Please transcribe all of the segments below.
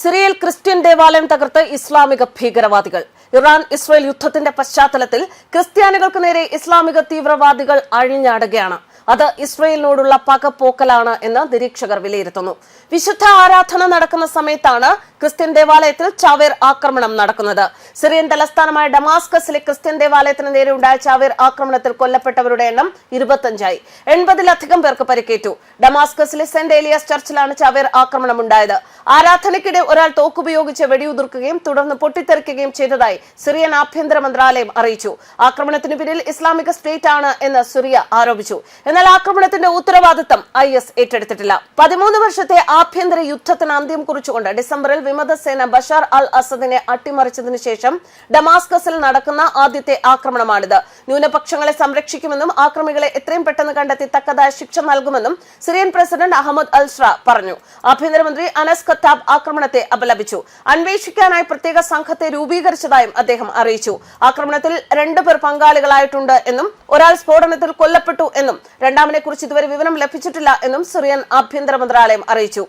സിറിയയിൽ ക്രിസ്ത്യൻ ദേവാലയം തകർത്ത് ഇസ്ലാമിക ഭീകരവാദികൾ. ഇറാൻ ഇസ്രയേൽ യുദ്ധത്തിന്റെ പശ്ചാത്തലത്തിൽ ക്രിസ്ത്യാനികൾക്ക് നേരെ ഇസ്ലാമിക തീവ്രവാദികൾ അഴിഞ്ഞാടുകയാണ്. അത് ഇസ്രയേലിനോടുള്ള പകപ്പോക്കലാണ് എന്ന് നിരീക്ഷകർ വിലയിരുത്തുന്നു. വിശുദ്ധ ആരാധന നടക്കുന്ന സമയത്താണ് ക്രിസ്ത്യൻ ദേവാലയത്തിൽ ചാവേർ ആക്രമണം നടക്കുന്നത്. സിറിയൻ തലസ്ഥാനമായ ഡമാസ്കസിലെ ക്രിസ്ത്യൻ ദേവാലയത്തിന് നേരെ ഉണ്ടായ ചാവേർ ആക്രമണത്തിൽ കൊല്ലപ്പെട്ടവരുടെ എണ്ണം ഇരുപത്തഞ്ചായി. എൺപതിലധികം പേർക്ക് പരിക്കേറ്റു. ഡമാസ്കസിലെ സെന്റ് ഏലിയാസ് ചർച്ചിലാണ് ചാവേർ ആക്രമണം ഉണ്ടായത് ആരാധനയ്ക്കിടെ ഒരാൾ തോക്കുപയോഗിച്ച് വെടിയുതിർക്കുകയും തുടർന്ന് പൊട്ടിത്തെറിക്കുകയും ചെയ്തതായി സിറിയൻ ആഭ്യന്തര മന്ത്രാലയം അറിയിച്ചു. ആക്രമണത്തിന് പിന്നിൽ ഇസ്ലാമിക സ്റ്റേറ്റ് ആണ് എന്ന് സിറിയ ആരോപിച്ചു. എന്നാൽ ആക്രമണത്തിന്റെ ഉത്തരവാദിത്തം ഐ എസ് ഏറ്റെടുത്തിട്ടില്ല. പതിമൂന്ന് വർഷത്തെ ആഭ്യന്തര യുദ്ധത്തിന് അന്ത്യം കുറിച്ചുകൊണ്ട് ഡിസംബറിൽ വിമതസേന ബഷാർ അൽ അസദിനെ അട്ടിമറിച്ചതിനു ശേഷം ഡമാസ്കസിൽ നടക്കുന്ന ആദ്യത്തെ ആക്രമണമാണിത്. ന്യൂനപക്ഷങ്ങളെ സംരക്ഷിക്കുമെന്നും ആക്രമികളെ എത്രയും പെട്ടെന്ന് കണ്ടെത്തി തക്കതായ ശിക്ഷ നൽകുമെന്നും Syrian president Ahmed al Sharaa പറഞ്ഞു. ആഭ്യന്തരമന്ത്രി അനസ് ഖത്താബ് ആക്രമണത്തെ അപലപിച്ചു. അന്വേഷിക്കാനായി പ്രത്യേക സംഘത്തെ രൂപീകരിച്ചതായും അദ്ദേഹം അറിയിച്ചു. ആക്രമണത്തിൽ രണ്ടുപേർ പങ്കാളികളായിട്ടുണ്ട് എന്നും ഒരാൾ സ്ഫോടനത്തിൽ കൊല്ലപ്പെട്ടു എന്നും രണ്ടാമനെ കുറിച്ച് ഇതുവരെ വിവരം ലഭിച്ചിട്ടില്ല എന്നും സിറിയൻ ആഭ്യന്തര മന്ത്രാലയം അറിയിച്ചു.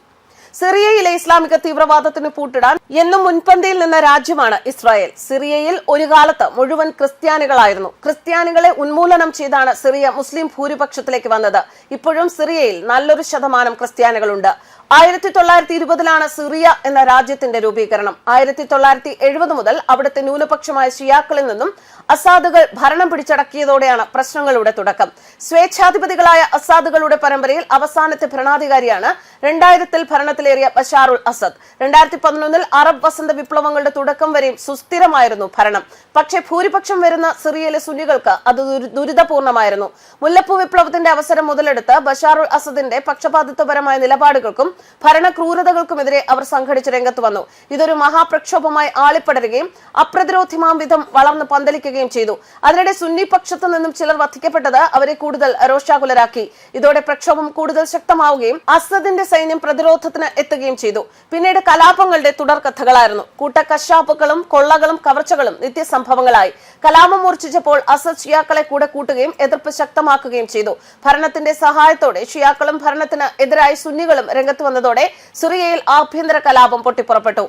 സിറിയയിലെ ഇസ്ലാമിക തീവ്രവാദത്തിന് പൂട്ടിടാൻ എന്നും മുൻപന്തിയിൽ നിന്ന രാജ്യമാണ് ഇസ്രായേൽ. സിറിയയിൽ ഒരു കാലത്ത് മുഴുവൻ ക്രിസ്ത്യാനികളായിരുന്നു. ക്രിസ്ത്യാനികളെ ഉന്മൂലനം ചെയ്താണ് സിറിയ മുസ്ലിം ഭൂരിപക്ഷത്തിലേക്ക് വന്നത്. ഇപ്പോഴും സിറിയയിൽ നല്ലൊരു ശതമാനം ക്രിസ്ത്യാനികളുണ്ട്. ആയിരത്തി തൊള്ളായിരത്തി ഇരുപതിലാണ് സിറിയ എന്ന രാജ്യത്തിന്റെ രൂപീകരണം. ആയിരത്തി തൊള്ളായിരത്തി എഴുപത് മുതൽ അവിടുത്തെ ന്യൂനപക്ഷമായ ഷിയാക്കളിൽ നിന്നും അസാദുകൾ ഭരണം പിടിച്ചടക്കിയതോടെയാണ് പ്രശ്നങ്ങളുടെ തുടക്കം. സ്വേച്ഛാധിപതികളായ അസാദുകളുടെ പരമ്പരയിൽ അവസാനത്തെ ഭരണാധികാരിയാണ് രണ്ടായിരത്തിൽ ഭരണത്തിലേറിയ ബഷാറുൽ അസദ്. രണ്ടായിരത്തി പതിനൊന്നിൽ അറബ് വസന്ത വിപ്ലവങ്ങളുടെ തുടക്കം വരെയും സുസ്ഥിരമായിരുന്നു ഭരണം. പക്ഷേ ഭൂരിപക്ഷം വരുന്ന സിറിയയിലെ സുന്നികൾക്ക് അത് ദുരി- ദുരിതപൂർണമായിരുന്നു. മുല്ലപ്പൂ വിപ്ലവത്തിന്റെ അവസരം മുതലെടുത്ത് ബഷാറുൽ അസദിന്റെ പക്ഷപാതിത്വപരമായ നിലപാടുകൾക്കും ഭരണ ക്രൂരതകൾക്കുമെതിരെ അവർ സംഘടിച്ച് രംഗത്ത് വന്നു. ഇതൊരു മഹാപ്രക്ഷോഭമായി ആളിപ്പടരുകയും അപ്രതിരോധ്യമാം വിധം വളർന്ന് പന്തലിക്കുകയും ചെയ്തു. അതിനിടെ സുന്നി പക്ഷത്തു നിന്നും ചിലർ വധിക്കപ്പെട്ടത് അവരെ കൂടുതൽ രോഷാകുലരാക്കി. ഇതോടെ പ്രക്ഷോഭം കൂടുതൽ ശക്തമാവുകയും അസദിന്റെ സൈന്യം പ്രതിരോധത്തിന് എത്തുകയും ചെയ്തു. പിന്നീട് കലാപങ്ങളുടെ തുടർക്കഥകളായിരുന്നു കൂട്ടക്കശാപ്പുകളും കൊള്ളകളും കവർച്ചകളും നിത്യസംഭവങ്ങളായി. കലാപം മൂർച്ഛിച്ചപ്പോൾ അസദ് ഷിയാക്കളെ കൂടെ കൂട്ടുകയും എതിർപ്പ് ശക്തമാക്കുകയും ചെയ്തു. ഭരണത്തിന്റെ സഹായത്തോടെ ഷിയാക്കളും ഭരണത്തിന് എതിരായി സുന്നികളും രംഗത്ത് വന്നതോടെ സിറിയയിൽ ആഭ്യന്തര കലാപം പൊട്ടിപ്പുറപ്പെട്ടു.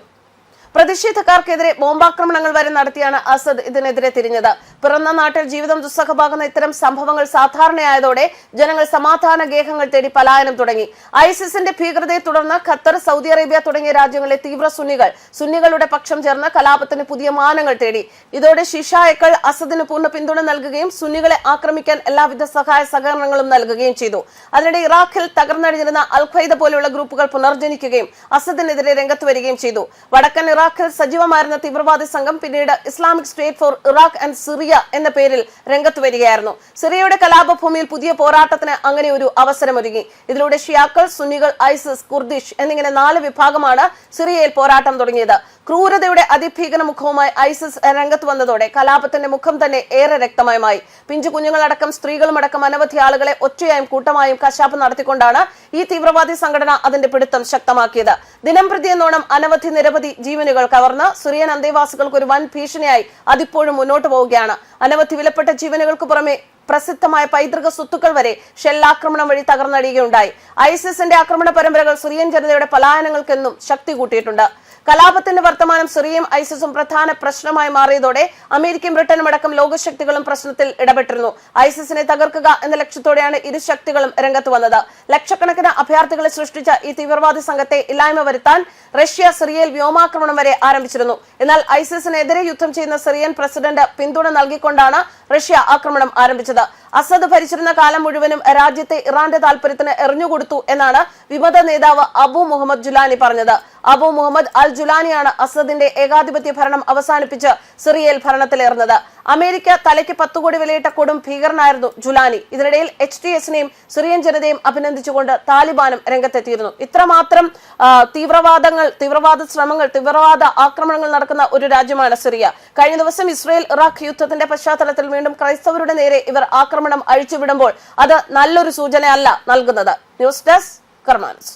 പ്രതിഷേധക്കാർക്കെതിരെ ബോംബാക്രമണങ്ങൾ വരെ നടത്തിയാണ് അസദ് ഇതിനെതിരെ തിരിഞ്ഞത്. പിറന്ന നാട്ടിൽ ജീവിതം ദുസ്സഹമാകുന്ന ഇത്തരം സംഭവങ്ങൾ സാധാരണയായതോടെ ജനങ്ങൾ സമാധാന ഗേഹങ്ങൾ തേടി പലായനം തുടങ്ങി. ഐസിസിന്റെ ഭീകരതയെ തുടർന്ന് ഖത്തർ സൗദി അറേബ്യ തുടങ്ങിയ രാജ്യങ്ങളിലെ തീവ്ര സുന്നികൾ സുന്നികളുടെ പക്ഷം ചേർന്ന് കലാപത്തിന് പുതിയ മാനങ്ങൾ തേടി. ഇതോടെ ഷിഷായക്കൾ അസദിന് പൂർണ പിന്തുണ നൽകുകയും സുന്നികളെ ആക്രമിക്കാൻ എല്ലാവിധ സഹായ സഹകരണങ്ങളും നൽകുകയും ചെയ്തു. അതിനിടെ ഇറാഖിൽ തകർന്നടിഞ്ഞിരുന്ന അൽഖൈദ പോലെയുള്ള ഗ്രൂപ്പുകൾ പുനർജനിക്കുകയും അസദിനെതിരെ രംഗത്ത് വരികയും ചെയ്തു. വടക്കൻ ഇറാഖിൽ സജീവമായിരുന്ന തീവ്രവാദി സംഘം പിന്നീട് Islamic state for Iraq and Syria എന്ന പേരിൽ രംഗത്ത് വരികയായിരുന്നു. സിറിയയുടെ കലാപഭൂമിയിൽ പുതിയ പോരാട്ടത്തിന് അങ്ങനെ ഒരു അവസരമൊരുങ്ങി. ഇതിലൂടെ ഷിയാക്കൾ സുന്നികൾ ഐസിസ് കുർദിഷ് എന്നിങ്ങനെ നാല് വിഭാഗമാണ് സിറിയയിൽ പോരാട്ടം തുടങ്ങിയത്. ക്രൂരതയുടെ അതിഭീകര മുഖവുമായി ഐസിസ് രംഗത്ത് വന്നതോടെ കലാപത്തിന്റെ മുഖം തന്നെ ഏറെ രക്തമയമായി. പിഞ്ചു കുഞ്ഞുങ്ങളടക്കം സ്ത്രീകളുമടക്കം അനവധി ആളുകളെ ഒറ്റയായും കൂട്ടമായും കശാപ്പ് നടത്തിക്കൊണ്ടാണ് ഈ തീവ്രവാദി സംഘടന അതിന്റെ പിടുത്തം ശക്തമാക്കിയത്. ദിനം പ്രതി എന്നോണം അനവധി നിരവധി ജീവനുകൾ കവർന്ന് സുറിയൻ അന്തേവാസികൾക്ക് ഒരു വൻ ഭീഷണിയായി അതിപ്പോഴും മുന്നോട്ട് പോവുകയാണ്. അനവധി വിലപ്പെട്ട ജീവനുകൾക്ക് പുറമെ പ്രസിദ്ധമായ പൈതൃക സ്വത്തുക്കൾ വരെ ഷെല്ലാക്രമണം വഴി തകർന്നടിയുകയുണ്ടായി. ഐസിസിന്റെ ആക്രമണ പരമ്പരകൾ സിറിയൻ ജനതയുടെ പലായനങ്ങൾക്കെന്നും ശക്തി കൂട്ടിയിട്ടുണ്ട്. കലാപത്തിന്റെ വർത്തമാനം സിറിയയും ഐസിസും പ്രധാന പ്രശ്നമായി മാറിയതോടെ അമേരിക്കയും ബ്രിട്ടനും അടക്കം ലോകശക്തികളും പ്രശ്നത്തിൽ ഇടപെട്ടിരുന്നു. ഐസിസിനെ തകർക്കുക എന്ന ലക്ഷ്യത്തോടെയാണ് ഇരു ശക്തികളും രംഗത്ത് വന്നത്. ലക്ഷക്കണക്കിന് അഭയാർത്ഥികളെ സൃഷ്ടിച്ച ഈ തീവ്രവാദി സംഘത്തെ ഇല്ലായ്മ വരുത്താൻ റഷ്യ സിറിയയിൽ വ്യോമാക്രമണം വരെ ആരംഭിച്ചിരുന്നു. എന്നാൽ ഐസിസിനെതിരെ യുദ്ധം ചെയ്യുന്ന സിറിയൻ പ്രസിഡന്റ് പിന്തുണ നൽകിക്കൊണ്ടാണ് റഷ്യ ആക്രമണം ആരംഭിച്ചത്. അസദ് ഭരിച്ചിരുന്ന കാലം മുഴുവനും രാജ്യത്തെ ഇറാന്റെ താൽപര്യത്തിന് എറിഞ്ഞുകൊടുത്തു എന്നാണ് വിമത നേതാവ് അബു മുഹമ്മദ് ജുലാനി പറഞ്ഞത്. അബു മുഹമ്മദ് അൽ ജുലാനിയാണ് അസദിന്റെ ഏകാധിപത്യ ഭരണം അവസാനിപ്പിച്ച് സിറിയയിൽ ഭരണത്തിലേറുന്നത്. അമേരിക്ക തലയ്ക്ക് പത്തു കോടി വിലയിട്ട കൊടും ഭീകരനായിരുന്നു ജുലാനി. ഇതിനിടയിൽ എച്ച് ടി എസിനെയും സിറിയൻ ജനതയും അഭിനന്ദിച്ചുകൊണ്ട് താലിബാനും രംഗത്തെത്തിയിരുന്നു. ഇത്രമാത്രം തീവ്രവാദങ്ങൾ തീവ്രവാദ ശ്രമങ്ങൾ തീവ്രവാദ ആക്രമണങ്ങൾ നടക്കുന്ന ഒരു രാജ്യമാണ് സിറിയ. കഴിഞ്ഞ ദിവസം ഇസ്രയേൽ ഇറാഖ് യുദ്ധത്തിന്റെ പശ്ചാത്തലത്തിൽ വീണ്ടും ക്രൈസ്തവരുടെ നേരെ ഇവർ ആക്രമണം അഴിച്ചുവിടുമ്പോൾ അത് നല്ലൊരു സൂചനയല്ല നൽകുന്നത്. News desk കർമാനസ്.